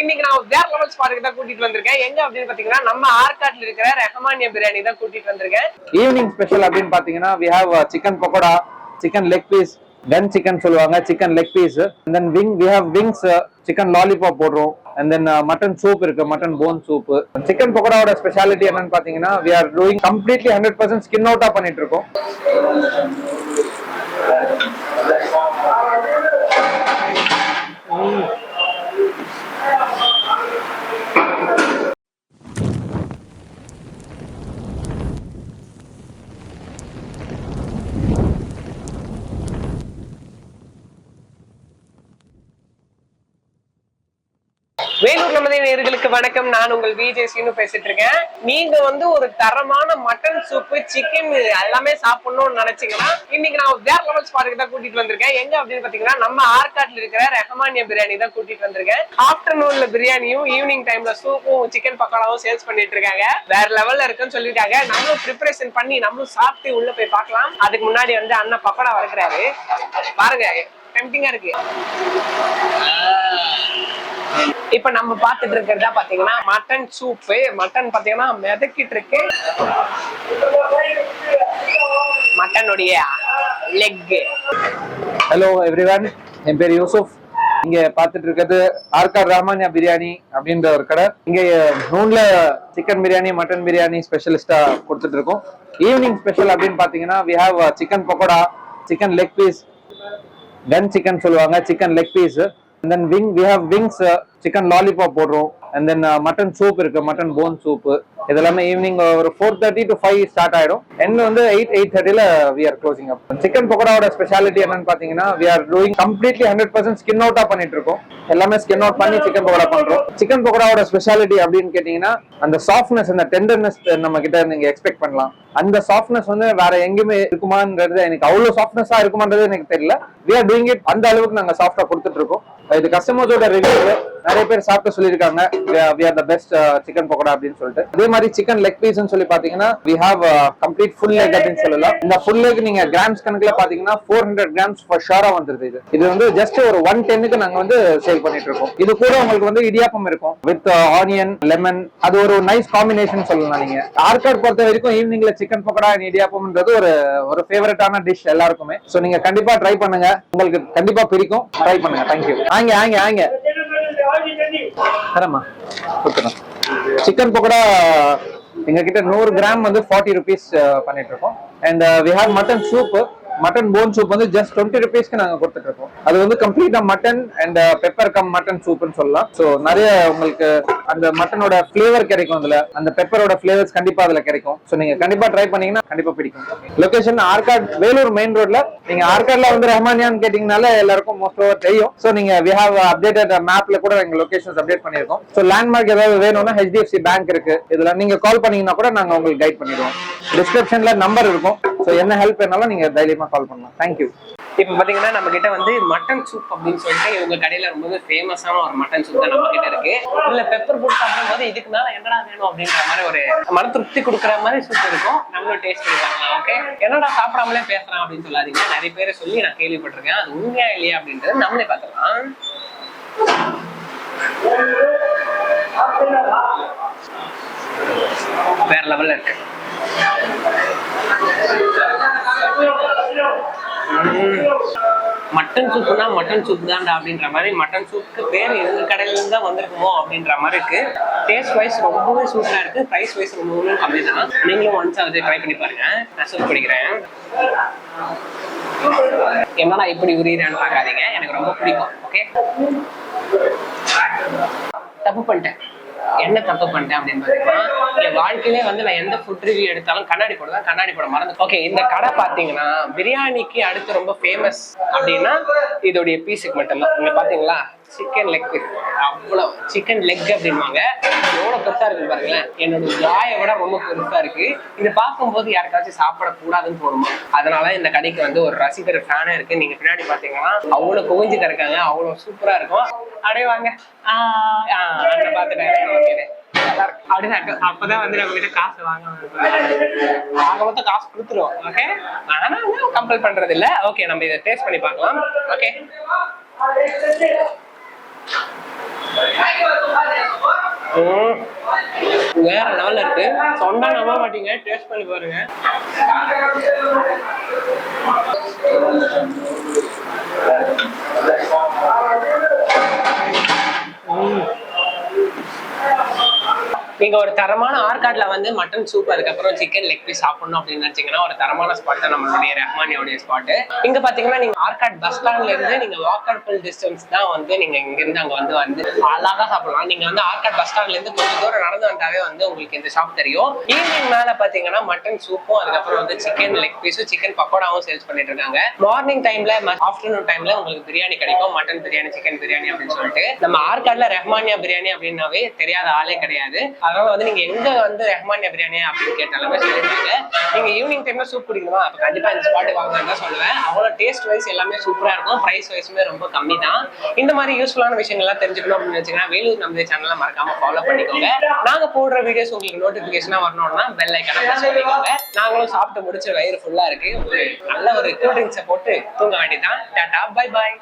இன்னைக்கு நான் வேற லெவல் ஸ்பாட்டுக்கு தான் கூட்டிட்டு வந்திருக்கேன். எங்க அப்படின்னு பாத்தீங்கன்னா நம்ம ஆர்காட்ல இருக்கிற ரஹமானிய பிரியாணி தான் கூட்டிட்டு வந்திருக்கேன். ஈவினிங் ஸ்பெஷல் அப்படின்னு பாத்தீங்கன்னா we have chicken pakoda chicken leg piece gun chicken சொல்லுவாங்க chicken leg piece then wing we have wings chicken lollipop போடுறோம் அண்ட் தென் மட்டன் சூப் இருக்கு மட்டன் போன் சூப் சிக்கன் பக்கோடாவோட ஸ்பெஷாலிட்டி என்னன்னு பாத்தீங்கன்னா we are doing completely hundred percent skin அவுட்டா பண்ணிட்டு இருக்கோம். குழந்தை நேர்களுக்கு வணக்கம். நான் உங்கள் விஜேசின்னு பேசிட்டு இருக்கேன் நீங்க வந்து ஒரு தரமான மட்டன் சூப்பு சிக்கன் எல்லாமே சாப்பிடணும்னு நினைச்சீங்கன்னா இன்னைக்கு நான் வேற லெவல் ஸ்பாட்டுக்கு தான் கூட்டிட்டு வந்திருக்கேன். எங்க அப்படின்னு பாத்தீங்கன்னா நம்ம ஆர்காட்ல இருக்கிற ரெஹமானியா பிரியாணி தான் கூட்டிட்டு வந்திருக்கேன். ஆஃப்டர்நூன்ல பிரியாணியும் ஈவினிங் டைம்ல சூப்பும் சிக்கன் பக்கோடாவும் சேல்ஸ் பண்ணிட்டு இருக்காங்க. வேற லெவல்ல இருக்குன்னு சொல்லியிருக்காங்க. நம்மளும் ப்ரிப்பரேஷன் பண்ணி நம்மளும் சாப்பிட்டு உள்ள போய் பார்க்கலாம். அதுக்கு முன்னாடி வந்து அண்ணன் பக்கோடா வறுக்கிறாரு பாருங்க டெம்டிங்கா இருக்கு. இப்ப நம்ம பாத்துட்டு இருக்கிறதா பாத்தீங்கன்னா மட்டன் சூப்பு மட்டன் பாத்தீங்கன்னா மிதக்கிட்டு இருக்கு. மட்டனுடைய லெக் ஹலோ எவ்ரிவன் என் பேர் யூசுப். இங்க பாத்துட்டு இருக்கிறது ஆர்கார் ராமானியா பிரியாணி அப்படின்ற ஒரு கடை. இங்க நூன்ல சிக்கன் பிரியாணி மட்டன் பிரியாணி ஸ்பெஷலிஸ்டா கொடுத்துட்டு இருக்கோம். ஈவினிங் ஸ்பெஷல் அப்படின்னு பாத்தீங்கன்னா we have chicken pakoda chicken leg piece gun chicken சொல்லுவாங்க chicken leg piece and then wing we have wings chicken lollipop போடுறோம். அண்ட் தென் மட்டன் சூப் இருக்கு மட்டன் போன் சூப்பு இதெல்லாமே evening uh, ஒரு four thirty to five start ஆயிடும். End வந்து eight eight தேர்ட்டில we are closing up chicken பக்கோடாவோட speciality என்னன்னு பாத்தீங்கன்னா we are doing completely hundred percent skin அவுட்டா பண்ணிட்டு இருக்கோம். எல்லாமே ஸ்கின் அவுட் பண்ணி சிக்கன் பக்கோடா பண்றோம். சிக்கன் பக்கோடாவோட ஸ்பெஷாலிட்டி அப்படின்னு கேட்டீங்கன்னா அந்த சாஃப்ட்னஸ் அந்த டெண்டர்னஸ் நம்ம கிட்ட நீங்க எக்ஸ்பெக்ட் பண்ணலாம். அந்த சாஃப்ட்னஸ் வந்து வேற எங்கேயுமே இருக்குமான்றது எனக்கு அவ்வளவு சாஃப்ட்னஸா இருக்குமான்றது எனக்கு தெரியல. வி ஆர் டூயிங் இட் அந்த அளவுக்கு நாங்க சாஃப்டா கொடுத்துட்டு இருக்கோம். இது கஸ்டமர்ஸோட ரிவ்யூ நிறைய பேர் சாப்பிட்டு சொல்லியிருக்காங்க. We are the best chicken pakoda அப்படின்னு சொல்லிட்டு. அதே மாதிரி சிக்கன் லெக் பீஸ் சொல்லி பாத்தீங்கன்னா we have complete full leg அப்படின்னு சொல்லலாம். இந்த ஃபுல் லெக் நீங்க கிராம்ஸ் கணக்குல பாத்தீங்கன்னா ஃபோர் ஹண்ட்ரட் கிராம்ஸ் ஷோரா வந்துருது இது. இது வந்து ஜஸ்ட் ஒரு ஒன் டென்னுக்கு நாங்க வந்து சேல் பண்ணிட்டு இருக்கோம். இது கூட உங்களுக்கு வந்து இடியாப்பம் இருக்கும். வித் ஆனியன் லெமன் அது ஒரு நைஸ் காம்பினேஷன் சொல்லலாம் நீங்க. ஆர்காட் பொறுத்த வரைக்கும் ஈவினிங்ல சிக்கன் பக்கோடா and இடியாப்பம்ன்றது ஒரு ஒரு ஃபேவரட்டான டிஷ் எல்லாருக்குமே. சோ நீங்க கண்டிப்பா ட்ரை பண்ணுங்க. உங்களுக்கு கண்டிப்பா பிடிக்கும். ட்ரை பண்ணுங்க. தேங்க்யூ ஆங்க ஆங்க ஆங்க தரமா? கொடுத்துறேன் சிக்கன் பக்கோடா எங்க கிட்ட நூறு கிராம் வந்து ஃபார்ட்டி ருபீஸ் பண்ணிட்டு இருக்கோம் and we have mutton soup mutton bone soup வந்து ஜஸ்ட் டுவெண்ட்டி ருபீஸ்க்கு நாங்கள் கொடுத்துட்டு இருக்கோம் அது வந்து கம்ப்ளீட்டா mutton and pepper cum mutton சூப்னு சொல்லலாம். ஸோ நிறைய உங்களுக்கு அந்த மட்டனோட ஃபிளேவர் கிடைக்கும் அதுல. அந்த பெப்பரோட ஃபிளேவர்ஸ் கண்டிப்பா அதுல கிடைக்கும். ஸோ நீங்க கண்டிப்பா ட்ரை பண்ணீங்கன்னா கண்டிப்பா பிடிக்கும். லொகேஷன் ஆர்காட் வேலூர் மெயின் ரோட்ல நீங்க ஆர்காட்ல வந்து ரஹ்மானியான்னு கேட்டீங்கனால எல்லாருக்கும் மோஸ்ட் ஓவர் தெரியும். ஸோ நீங்க வி ஹாவ் அப்டேட்டட் மேப்ல கூட எங்க லொகேஷன்ஸ் அப்டேட் பண்ணிருக்கோம் ஸோ லேண்ட்மார்க் ஏதாவது வேணும்னா ஹெச்டிஎஃப்சி பேங்க் இருக்கு. இதுல நீங்க கால் பண்ணீங்கன்னா கூட நாங்க உங்களுக்கு கைட் பண்ணிடுவோம். டிஸ்கிரிப்ஷன்ல நம்பர் இருக்கும். ஸோ என்ன ஹெல்ப் வேணாலும் நீங்க தைரியமா கால் பண்ணலாம் தேங்க்யூ இப்போ பார்த்தீங்கன்னா நம்ம கிட்ட வந்து மட்டன் சூப் அப்படின்னு சொல்லிட்டு இவங்க கடையில் ரொம்பவே ஃபேமஸான ஒரு மட்டன் சூப் தான் நம்ம கிட்ட இருக்கு. இல்லை பெப்பர் போட்டு சாப்பிடும் போது இதுக்கு மேலே என்னடா வேணும் அப்படின்ற மாதிரி ஒரு மன திருப்தி கொடுக்குற மாதிரி சூப் இருக்கும். நம்மளும் டேஸ்ட் பண்ணி ஓகே என்னடா சாப்பிடாமலே பேசுறான் அப்படின்னு சொல்லாதீங்க. நிறைய பேரை சொல்லி நான் கேள்விப்பட்டிருக்கேன். அது உண்மையா இல்லையா அப்படின்றது நம்மளே பார்த்துக்கலாம். வேற லெவல்ல இருக்கு. மட்டன் சூப்னா மட்டன் சூப் தான்டா அப்படின்ற மாதிரி மட்டன் சூப்புக்கு பேர் எங்க கடையில இருந்து தான் வந்திருக்குமோ அப்படின்ற மாதிரி இருக்கு. டேஸ்ட் வைஸ் ரொம்பவே சூப்பராக இருக்கு. ப்ரைஸ் வைஸ் ரொம்பவே கம்மி தான். நீங்களும் ஒன்ஸ் அதை ட்ரை பண்ணி பாருங்க. நான் சூப் பிடிக்கிறேன் என்னடா இப்படி உரியறான்னு பார்க்காதீங்க எனக்கு ரொம்ப பிடிக்கும். ஓகே தப்பு பண்ணிட்டேன். என்ன தப்பு பண்ணிட்டேன் அப்படின்னு பார்த்தீங்கன்னா என் வாழ்க்கையிலே வந்து நான் எந்த ஃபுட் ரிவ்யூ எடுத்தாலும் கண்ணாடி போடுவேன் கண்ணாடி போட மறந்து. ஓகே இந்த கடை பாத்தீங்கன்னா பிரியாணிக்கு அடுத்து ரொம்ப ஃபேமஸ் அப்படின்னா இதோடைய பீஸுக்கு மட்டும்தான். இங்க பாத்தீங்களா சிக்கன் லெக் அவ்வளோ சிக்கன் லெக் அப்படின்வாங்க எவ்வளோ பெருசாக இருக்கு பாருங்களேன். என்னோட ஜாயை விட ரொம்ப பெருசாக இருக்கு. இதை பார்க்கும்போது யாருக்காச்சும் சாப்பிடக்கூடாதுன்னு தோணுமா? அதனால இந்த கடைக்கு வந்து ஒரு ரசிகர் ஃபேனாக இருக்கு. நீங்க பின்னாடி பார்த்தீங்கன்னா அவ்வளோ குவிஞ்சு கிடக்காங்க. அவ்வளோ சூப்பராக இருக்கும். அப்படியே வாங்க. ஆஹ் ஆஹ் பார்த்துட்டேன் ஓகே அப்பதான் வந்து நம்ம கிட்ட காசு வாங்க வாங்க மொத்தம் காசு கொடுத்துருவோம். ஓகே? ஆனா கம்பல் பண்றது இல்ல ஓகே நம்ம இதை டேஸ்ட் பண்ணி பார்க்கலாம். ஓகே? வேற லெவல்ல இருக்கு. சொன்னா நம்ப மாட்டீங்க. டேஸ்ட் பண்ணி பாருங்க. நீங்க ஒரு தரமான ஆர்காட்ல வந்து மட்டன் சூப் அதுக்கப்புறம் சிக்கன் லெக் பீஸ் சாப்பிடணும் அப்படின்னு நினைச்சீங்கன்னா ஒரு தரமான ஸ்பாட் தான் நம்மளுடைய ரஹ்மானியோடைய ஸ்பாட் இங்க பாத்தீங்கன்னா நீங்க ஆர்காட் பஸ் ஸ்டாண்ட்ல இருந்து நீங்க வாக்கபிள் டிஸ்டன்ஸ் தான் வந்து நீங்க இங்க இருந்து அங்க வந்து வந்து அழகா சாப்பிடலாம். நீங்க வந்து ஆர்காட் பஸ் ஸ்டாண்ட்ல இருந்து கொஞ்சம் தூரம் நடந்து வந்தாவே வந்து உங்களுக்கு இந்த ஷாப் தெரியும். ஈவினிங் மேல பாத்தீங்கன்னா மட்டன் சூப்பும் அதுக்கப்புறம் வந்து சிக்கன் லெக் பீஸும் சிக்கன் பக்கோடாவும் சேல்ஸ் பண்ணிட்டு இருக்காங்க. மார்னிங் டைம்ல ஆஃப்டர்நூன் டைம்ல உங்களுக்கு பிரியாணி கிடைக்கும். மட்டன் பிரியாணி சிக்கன் பிரியாணி அப்படின்னு சொல்லிட்டு. நம்ம ஆர்காட்ல ரஹ்மானியா பிரியாணி அப்படின்னாவே தெரியாத ஆளே கிடையாது. அதனால வந்து நீங்க எங்க வந்து ரஹ்மான் பிரியாணி அப்படின்னு கேட்டாலுமே சொல்லிருக்காங்க நீங்க ஈவினிங் டைம்ல சூப் குடிக்கணுமா? அப்ப கண்டிப்பா இந்த ஸ்பாட்டுக்கு வாங்கன்னு தான் சொல்லுவேன். அவ்வளவு டேஸ்ட் வைஸ் எல்லாமே சூப்பரா இருக்கும். பிரைஸ் வைஸுமே ரொம்ப கம்மி தான். இந்த மாதிரி யூஸ்ஃபுல்லான விஷயங்கள்லாம் தெரிஞ்சுக்கணும் அப்படின்னு வச்சுக்கோங்க வேலூர் நம்ம சேனலை மறக்காம ஃபாலோ பண்ணிக்கோங்க. நாங்க போடுற வீடியோஸ் உங்களுக்கு நோட்டிபிகேஷனா வரணும்னா பெல் ஐக்கான சொல்லிக்கோங்க நாங்களும் சாப்பிட்டு முடிச்ச வயிறு ஃபுல்லா இருக்கு. ஒரு நல்ல ஒரு கூல் ட்ரிங்க்ஸை போட்டு தூங்க வேண்டியதான் டாடா பை பாய்